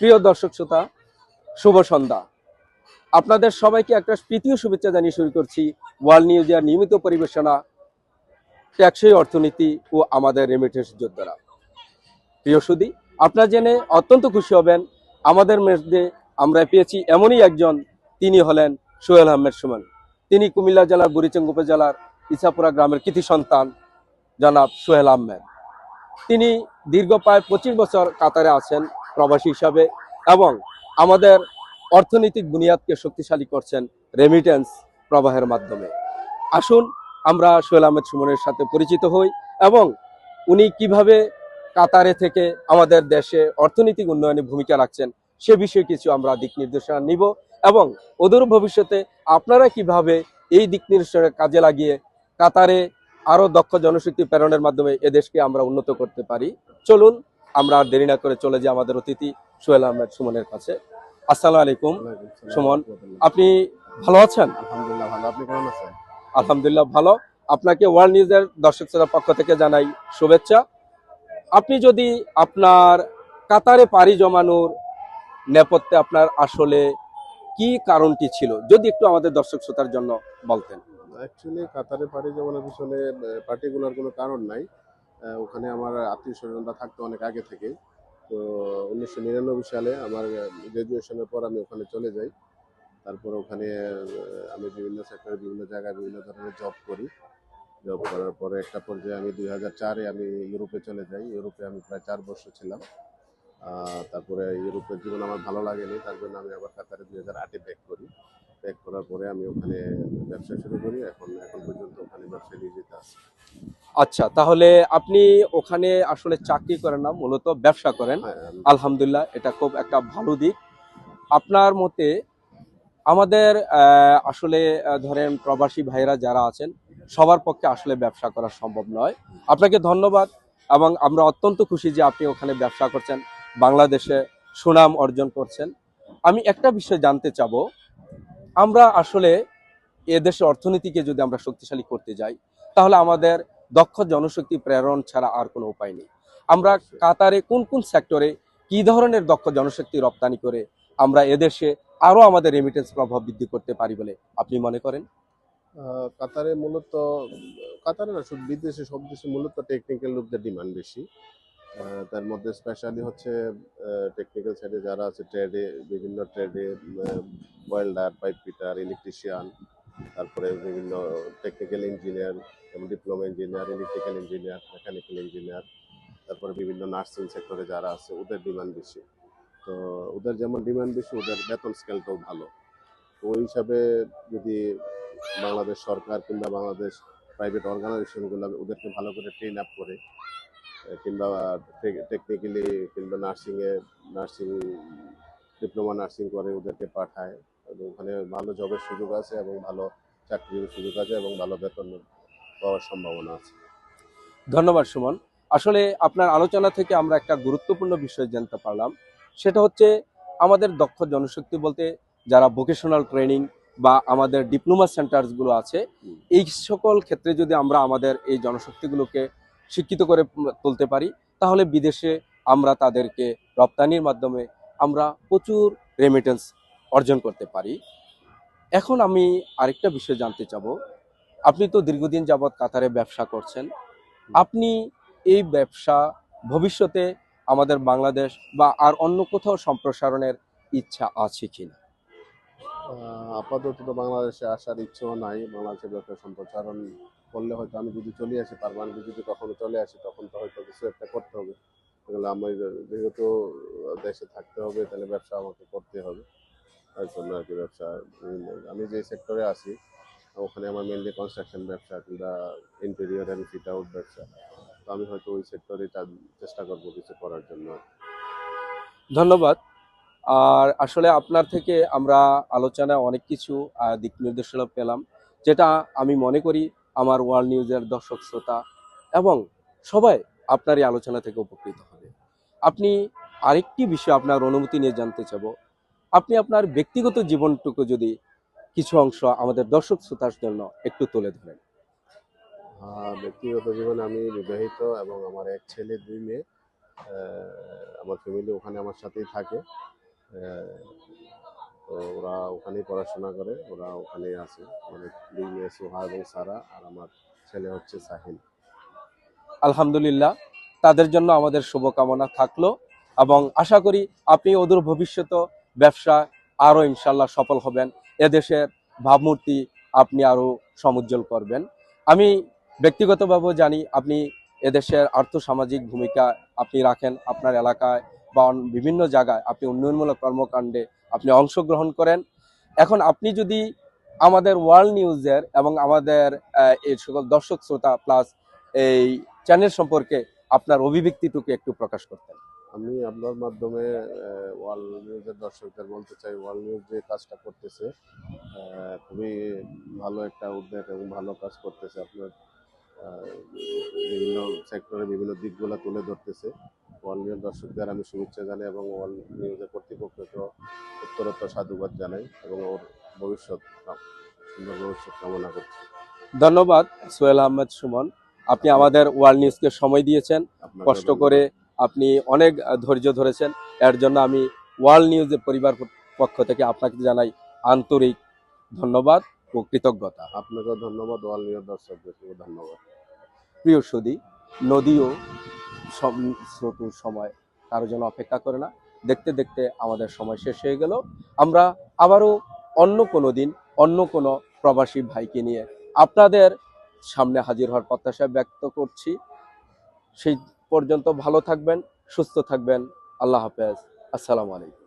প্রিয় দর্শক শ্রোতা, শুভ সন্ধ্যা। আপনাদের সবাইকে একটা প্রীতীয় শুভেচ্ছা জানিয়ে শুরু করছি ওয়ার্ল্ড নিউজের নিয়মিত পরিবেশনা ট্যাক্সই অর্থনীতি ও আমাদের রেমিটেন্স যোদ্ধারা। প্রিয় সুদী আপনারা জেনে অত্যন্ত খুশি হবেন, আমাদের মধ্যে আমরা পেয়েছি এমনই একজন, তিনি হলেন সোহেল আহমেদ সুমন। তিনি কুমিল্লা জেলার বুড়িচং উপজেলার ইসাপুরা গ্রামের কৃতি সন্তান, জনাব সোহেল আহমেদ। তিনি দীর্ঘ প্রায় পঁচিশ বছর কাতারে আছেন প্রবাসী হিসাবে এবং আমাদের অর্থনৈতিক বুনিয়াদকে শক্তিশালী করছেন রেমিটেন্স প্রবাহের মাধ্যমে। আসুন, আমরা সোহেল আহমেদ সুমনের সাথে পরিচিত হই এবং উনি কীভাবে কাতারে থেকে আমাদের দেশে অর্থনৈতিক উন্নয়নে ভূমিকা রাখছেন সে বিষয়ে কিছু আমরা দিক নির্দেশনা নিব এবং অদূর ভবিষ্যতে আপনারা কীভাবে এই দিক নির্দেশনা কাজে লাগিয়ে কাতারে আরও দক্ষ জনশক্তি প্রেরণের মাধ্যমে এদেশকে আমরা উন্নত করতে পারি। চলুন আমরা আর দেরি না করে চলে যাই আমাদের অতিথি সোহেল আহমেদ সুমনের কাছে। আসসালামু আলাইকুম সুমন। আপনি ভালো আছেন? আলহামদুলিল্লাহ ভালো। আপনি কেমন আছেন? আলহামদুলিল্লাহ ভালো। আপনাকে ওয়ার্ল্ড নিউজের দর্শক শ্রোতার পক্ষ থেকে জানাই শুভেচ্ছা। আপনি যদি আপনার কাতারে পাড়ি জমানোর নেপথ্যে আপনার আসলে কি কারণটি ছিল? যদি একটু আমাদের দর্শক শ্রোতার জন্য বলতেন। অ্যাকচুয়ালি কাতারে পাড়ি জমানোর পিছনে পার্টিকুলার কোনো কারণ নাই। ওখানে আমার আত্মীয় স্বজনরা থাকতো অনেক আগে থেকে। তো উনিশশো নিরানব্বই সালে আমার গ্রাজুয়েশনের পর আমি ওখানে চলে যাই। তারপর ওখানে আমি বিভিন্ন সেক্টরে বিভিন্ন জায়গায় বিভিন্ন ধরনের জব করি। জব করার পরে একটা পর্যায়ে আমি দুই হাজার চারে আমি ইউরোপে চলে যাই। ইউরোপে আমি প্রায় চার বছর ছিলাম। তারপরে ইউরোপের জীবন আমার ভালো লাগেনি। তার জন্য আমি আবার কাতারে দুই হাজার আটে ব্যাক করি। ব্যাক করার পরে আমি ওখানে ব্যবসা শুরু করি এখন এখন পর্যন্ত ওখানে ব্যবসা নিয়োজিত আছি আচ্ছা তাহলে আপনি ওখানে আসলে চাকরি করেন না মূলত ব্যবসা করেন। হ্যাঁ আলহামদুলিল্লাহ এটা খুব একটা ভালো দিক। আপনার মতে আমাদের আসলে ধরেন প্রবাসী ভাইরা যারা আছেন সবার পক্ষে আসলে ব্যবসা করা সম্ভব নয়। আপনাকে ধন্যবাদ এবং আমরা অত্যন্ত খুশি যে আপনি ওখানে ব্যবসা করছেন বাংলাদেশে সুনাম অর্জন করছেন। আমি একটা বিষয় জানতে চাবো আমরা আসলে এদেশের অর্থনীতিকে যদি আমরা শক্তিশালী করতে যাই, তাহলে আমাদের দক্ষ জনশক্তি প্রেরণ ছাড়া আর কোনো উপায় নেই। আমরা কাতারে কোন কোন সেক্টরে কি ধরনের দক্ষ জনশক্তি রপ্তানি করে আমরা এদেশে আরও আমাদের রেমিটেন্স প্রভাব বৃদ্ধি করতে পারি বলে আপনি মনে করেন? কাতারে মূলত, কাতারে না, শুধু বিদেশে, সব দেশে মূলত টেকনিক্যাল লোকদের ডিমান্ড বেশি। তার মধ্যে স্পেশালি হচ্ছে টেকনিক্যাল সাইডে যারা আছে ট্রেডে বিভিন্ন ট্রেডে ওয়েল্ডার পাইপ ফিটার ইলেকট্রিশিয়ান তারপরে বিভিন্ন টেকনিক্যাল ইঞ্জিনিয়ার যেমন diploma engineer electrical engineer mechanical engineer তারপরে বিভিন্ন নার্সিং সেক্টরে যারা আছে, ওদের ডিমান্ড বেশি। তো ওদের যেমন ডিমান্ড বেশি, ওদের বেতন স্কেলটাও ভালো। তো ওই হিসাবে যদি বাংলাদেশ সরকার কিংবা বাংলাদেশ প্রাইভেট অর্গানাইজেশনগুলো ওদেরকে ভালো করে ট্রেন আপ করে কিংবা টেকনিক্যালি কিংবা নার্সিংয়ে নার্সিং ডিপ্লোমা নার্সিং করে ওদেরকে পাঠায়। এবং ওখানে ভালো জবের সুযোগ আছে এবং ভালো চাকরির সুযোগ আছে এবং ভালো বেতন পাওয়ার সম্ভাবনা আছে। ধন্যবাদ, সুমন। আসলে আপনার আলোচনা থেকে আমরা একটা গুরুত্বপূর্ণ বিষয় জানতে পারলাম। সেটা হচ্ছে আমাদের দক্ষ জনশক্তি বলতে যারা ভোকেশনাল ট্রেনিং বা আমাদের ডিপ্লোমা সেন্টারসগুলো আছে, এই সকল ক্ষেত্রে যদি আমরা আমাদের এই জনশক্তিগুলোকে শিক্ষিত করে তুলতে পারি তাহলে বিদেশে আমরা তাদেরকে রপ্তানির মাধ্যমে আমরা প্রচুর রেমিটেন্স অর্জন করতে পারি। এখন আমি আরেকটা বিষয় জানতে চাব। আপনি তো দীর্ঘদিন যাবৎ কাতারে ব্যবসা করছেন। আপনি এই ব্যবসা ভবিষ্যতে আমাদের বাংলাদেশ বা আর অন্য কোথাও সম্প্রসারণের ইচ্ছা আছে কিনা? আহ, আপাতত বাংলাদেশে আসার ইচ্ছেও নাই। বাংলাদেশের ব্যবসা সম্প্রসারণ করলে হয়তো আমি যদি চলে আসি পারমানেন্টলি যদি কখনো চলে আসি, তখন তো হয়তো কিছু একটা করতে হবে। তাহলে আমার যেহেতু দেশে থাকতে হবে, তাহলে ব্যবসা আমাকে করতে হবে। তার জন্য আর কি ব্যবসা আমি যে সেক্টরে আছি, ওখানে আমার মেনলি কনস্ট্রাকশন ব্যবসা কিংবা ইন্টেরিয়র অ্যান্ড ফিট আউট ব্যবসা। তো আমি হয়তো ওই সেক্টরে চেষ্টা করব কিছু করার জন্য। ধন্যবাদ। আর আসলে আপনার থেকে আমরা আলোচনায় অনেক কিছু দিক নির্দেশনা পেলাম, যেটা আমি মনে করি আমার ওয়ার্ল্ড নিউজের দর্শক, শ্রোতা এবং সবাই আপনার এই আলোচনা থেকে উপকৃত হবে। আপনি আরেকটি বিষয় আপনার অনুমতি নিয়ে জানতে চাব। আপনি আপনার ব্যক্তিগত জীবনটুকু যদি কিছু অংশ আমাদের দর্শক, শ্রোতার জন্য একটু তুলে ধরেন। ব্যক্তিগত জীবনে আমি বিবাহিত এবং আমার এক ছেলে, দুই মেয়ে আমার ফ্যামিলি ওখানে আমার সাথেই থাকে। তো ওরা ওখানেই পড়াশোনা করে, ওরা ওখানেই আছে। মানে দুই মেয়ে, সোহা এবং সারা, আর আমার ছেলে হচ্ছে সাহিল। আলহামদুলিল্লাহ, তাদের জন্য আমাদের শুভকামনা থাকল এবং আশা করি আপনি অদূর ভবিষ্যতে ব্যবসা আরও ইনশাল্লাহ সফল হবেন। এদেশের ভাবমূর্তি আপনি আরও সমুজ্জ্বল করবেন। আমি ব্যক্তিগতভাবেও জানি আপনি এদেশের আর্থসামাজিক ভূমিকা আপনি রাখেন আপনার এলাকায়। বা বিভিন্ন জায়গায় আপনি উন্নয়নমূলক কর্মকাণ্ডে আপনি অংশগ্রহণ করেন। এখন আপনি যদি আমাদের ওয়ার্ল্ড নিউজের এবং আমাদের এই সকল দর্শক শ্রোতা প্লাস এই চ্যানেল সম্পর্কে আপনার অভিব্যক্তিটুকু একটু প্রকাশ করতেন। আমি আপনার মাধ্যমে ওয়ার্ল্ড নিউজের দর্শকদের বলতে চাই, ওয়ার্ল্ড নিউজ যে কাজটা করতেছে খুবই ভালো একটা উদ্যোগ এবং ভালো কাজ করতেছে। আপনার বিভিন্ন সেক্টরে বিভিন্ন দিকগুলো তুলে ধরতেছে। ওয়ার্ল্ড নিউজ দর্শকদের আমি শুভেচ্ছা জানাই এবং ওয়ার্ল্ড নিউজের কর্তৃপক্ষকে উত্তরোত্তর সাধুবাদ জানাই এবং ওর ভবিষ্যৎ সুন্দর ভবিষ্যৎ কামনা করছি। ধন্যবাদ সোহেল আহমেদ সুমন। আপনি আমাদের ওয়ার্ল্ড নিউজকে সময় দিয়েছেন। কষ্ট করে আপনি অনেক ধৈর্য ধরেছেন। এর জন্য আমি ওয়ার্ল্ড নিউজের পরিবার পক্ষ থেকে আপনাকে জানাই আন্তরিক ধন্যবাদ। কৃতজ্ঞতা আপনাকেও ধন্যবাদ, ওয়ার্ল্ড নিউজ দর্শকদেরকেও ধন্যবাদ। প্রিয় সুদী নদীও সব স্রোতুর সময় কারও যেন অপেক্ষা করে না। দেখতে দেখতে আমাদের সময় শেষ হয়ে গেল। আমরা আবারও অন্য কোনো দিন, অন্য কোনো প্রবাসী ভাইকে নিয়ে আপনাদের সামনে হাজির হওয়ার প্রত্যাশা ব্যক্ত করছি। সেই পর্যন্ত ভালো থাকবেন, সুস্থ থাকবেন। আল্লাহ হাফেজ। আসসালামু আলাইকুম।